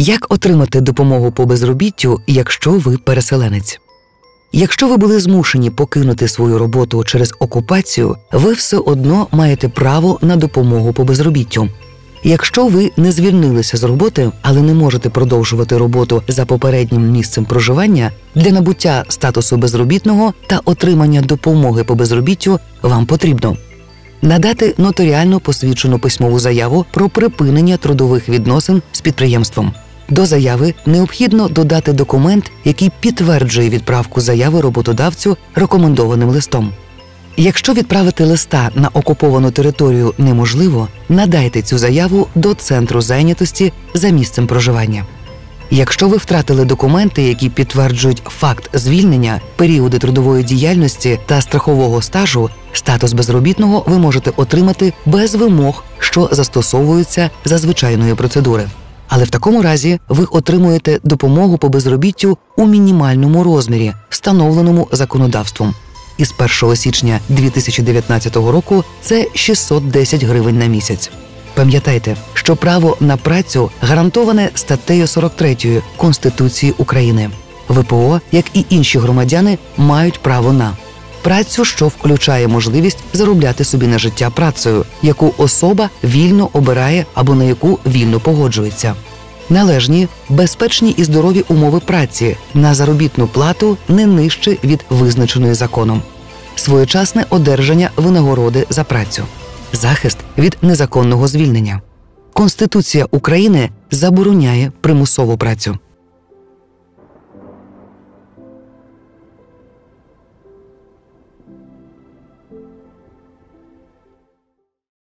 Як отримати допомогу по безробіттю, якщо ви переселенець? Якщо ви були змушені покинути свою роботу через окупацію, ви все одно маєте право на допомогу по безробіттю. Якщо ви не звільнилися з роботи, але не можете продовжувати роботу за попереднім місцем проживання, для набуття статусу безробітного та отримання допомоги по безробіттю вам потрібно надати нотаріально посвідчену письмову заяву про припинення трудових відносин з підприємством. До заяви необхідно додати документ, який підтверджує відправку заяви роботодавцю рекомендованим листом. Якщо відправити листа на окуповану територію неможливо, надайте цю заяву до центру зайнятості за місцем проживання. Якщо ви втратили документи, які підтверджують факт звільнення, періоди трудової діяльності та страхового стажу, статус безробітного ви можете отримати без вимог, що застосовуються за звичайної процедури. Але в такому разі ви отримуєте допомогу по безробіттю у мінімальному розмірі, встановленому законодавством. Із 1 січня 2019 року це 610 гривень на місяць. Пам'ятайте, що право на працю гарантоване статтею 43 Конституції України. ВПО, як і інші громадяни, мають право на працю, що включає можливість заробляти собі на життя працею, яку особа вільно обирає або на яку вільно погоджується. Належні, безпечні і здорові умови праці на заробітну плату не нижче від визначеної законом, своєчасне одержання винагороди за працю, захист від незаконного звільнення. Конституція України забороняє примусову працю.